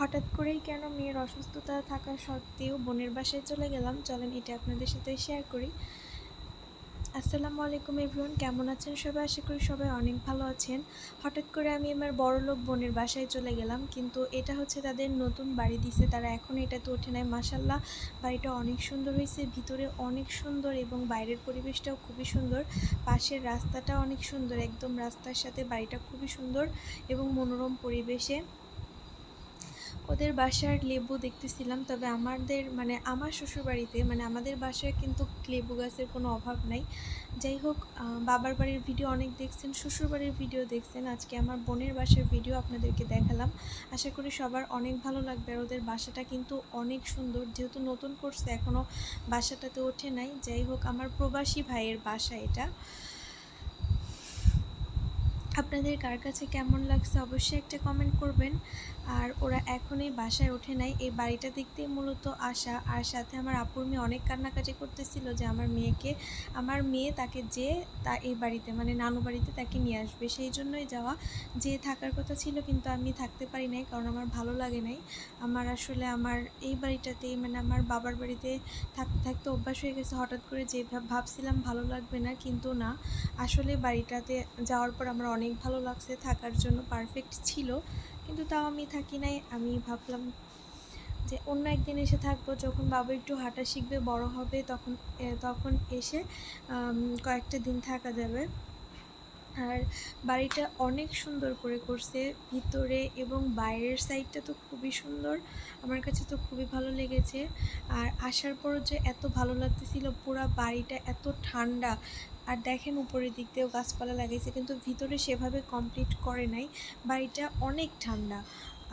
হঠাৎ করেই কেন মেয়ের অসুস্থতা থাকা সত্ত্বেও বোনের বাসায় চলে গেলাম? চলেন, এটা আপনাদের সাথে শেয়ার করি। আসসালামু আলাইকুম এভরিওয়ান কেমন আছেন সবাই? আশা করি সবাই অনেক ভালো আছেন। হঠাৎ করে আমি আমার বড়লোক বোনের বাসায় চলে গেলাম, কিন্তু এটা হচ্ছে তাদের নতুন বাড়ি দিছে। তারা এখন এটাতে ওঠে নাই। মাসাল্লাহ বাড়িটা অনেক সুন্দর হয়েছে। ভিতরে অনেক সুন্দর এবং বাইরের পরিবেশটাও খুবই সুন্দর। পাশের রাস্তাটা অনেক সুন্দর। একদম রাস্তার সাথে বাড়িটা খুবই সুন্দর এবং মনোরম পরিবেশে। ওদের বাসার লেবু দেখতেছিলাম, তবে আমাদের মানে আমার শ্বশুরবাড়িতে মানে আমাদের বাসায় কিন্তু লেবু গাছের কোনো অভাব নাই। যাই হোক বাবার বাড়ির ভিডিও অনেক দেখছেন, শ্বশুরবাড়ির ভিডিও দেখছেন। আজকে আমার বোনের বাসার ভিডিও আপনাদেরকে দেখালাম। আশা করি সবার অনেক ভালো লাগবে আর ওদের বাসাটা কিন্তু অনেক সুন্দর। যেহেতু নতুন করছে এখনও বাসাটাতে ওঠে নাই। যাই হোক, আমার প্রবাসী ভাইয়ের বাসা এটা। আপনাদের কার কাছে কেমন লাগছে অবশ্যই একটা কমেন্ট করবেন। আর ওরা এখনই বাসায় ওঠে নাই। এই বাড়িটা দেখতেই মূলত আসা আর সাথে আমার আপুর মেয়ে অনেক কান্নাকাটি করতেছিল যে আমার মেয়েকে, আমার মেয়ে তাকে যে তা এই বাড়িতে মানে নানু বাড়িতে তাকে নিয়ে আসবে। সেই জন্যই যাওয়া যে থাকার কথা ছিল কিন্তু আমি থাকতে পারি নাই কারণ আমার ভালো লাগে নাই। আমার আসলে আমার এই বাড়িটাতেই মানে আমার বাবার বাড়িতে থাকতে থাকতে অভ্যাস হয়ে গেছে। হঠাৎ করে যে ভাবছিলাম ভালো লাগবে না কিন্তু না। আসলে বাড়িটাতে যাওয়ার পর আমার অনেক ভালো লাগছে, থাকার জন্য পারফেক্ট ছিল। কিন্তু তাও আমি থাকি নাই। আমি ভাবলাম যে অন্য একদিন এসে থাকব। যখন বাবা একটু হাঁটা শিখবে, বড় হবে, তখন তখন এসে কয়েকটা দিন থাকা যাবে। আর বাড়িটা অনেক সুন্দর করে করছে। ভিতরে এবং বাইরের সাইডটা তো খুবই সুন্দর। আমার কাছে তো খুবই ভালো লেগেছে। আর আসার পর যে এত ভালো লাগতেছিল, পুরো বাড়িটা এত ঠান্ডা। আর দেখেন উপরের দিক দিয়েও গাছপালা লাগাইছে, কিন্তু ভিতরে সেভাবে কমপ্লিট করে নাই। বাড়িটা অনেক ঠান্ডা।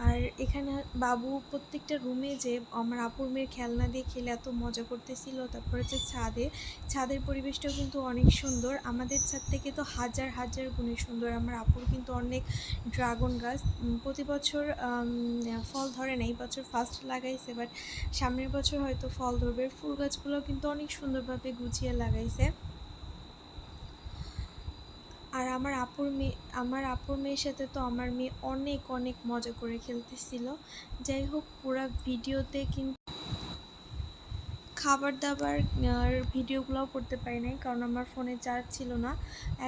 আর এখানে বাবু প্রত্যেকটা রুমে যে আমার আপুর মেয়ের খেলনা দিয়ে খেলে এত মজা করতেছিল, তারপরে হচ্ছে ছাদে। ছাদের পরিবেশটাও কিন্তু অনেক সুন্দর। আমাদের ছাদ থেকে তো হাজার হাজার গুণে সুন্দর। আমার আপুর কিন্তু অনেক ড্রাগন গাছ। প্রতি বছর ফল ধরে না, এই বছর ফার্স্ট লাগাইছে বাট সামনের বছর হয়তো ফল ধরবে। ফুল গাছগুলো কিন্তু অনেক সুন্দরভাবে গুছিয়ে লাগাইছে। আর আমার আপুর মেয়ে, আমার আপুর মেয়ের সাথে তো আমার মেয়ে অনেক অনেক মজা করে খেলতেছিল। যাই হোক, পুরো ভিডিওতে কিন্তু খাবার দাবার আর ভিডিওগুলোও করতে পারি নাই কারণ আমার ফোনে চার্জ ছিল না।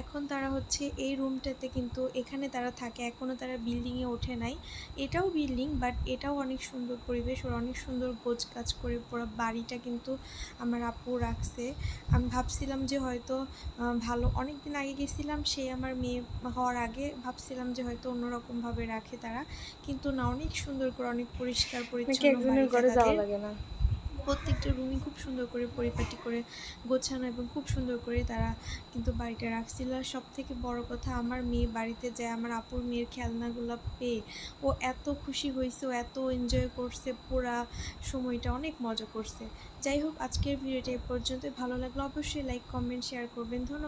এখন তারা হচ্ছে এই রুমটাতে কিন্তু এখানে তারা থাকে এখনও তারা বিল্ডিংয়ে ওঠে নাই। এটাও বিল্ডিং বাট এটাও অনেক সুন্দর পরিবেশ ওরা অনেক সুন্দর গোছ কাজ করে পুরো বাড়িটা কিন্তু আমার আপু রাখছে। আমি ভাবছিলাম যে হয়তো ভালো অনেক দিন আগে গেছিলাম সেই আমার মেয়ে হওয়ার আগে ভাবছিলাম যে হয়তো অন্যরকমভাবে রাখে তারা। কিন্তু না অনেক সুন্দর করে অনেক পরিষ্কার পরিচ্ছন্ন বাড়িটা তাদের। প্রত্যেকটা রুমই খুব সুন্দর করে পরিপাটি করে গোছানো এবং খুব সুন্দর করে তারা কিন্তু বাড়িটা রাখছিল। আর সব থেকে বড় কথা, আমার মেয়ে বাড়িতে যায়, আমার আপুর মেয়ের খেলনাগুলো পেয়ে ও এত খুশি হয়েছে ও এত এনজয় করছে, পুরা সময়টা অনেক মজা করছে। যাই হোক, আজকের ভিডিওটা এই পর্যন্ত ভালো লাগল অবশ্যই লাইক কমেন্ট শেয়ার করবেন। ধন্যবাদ।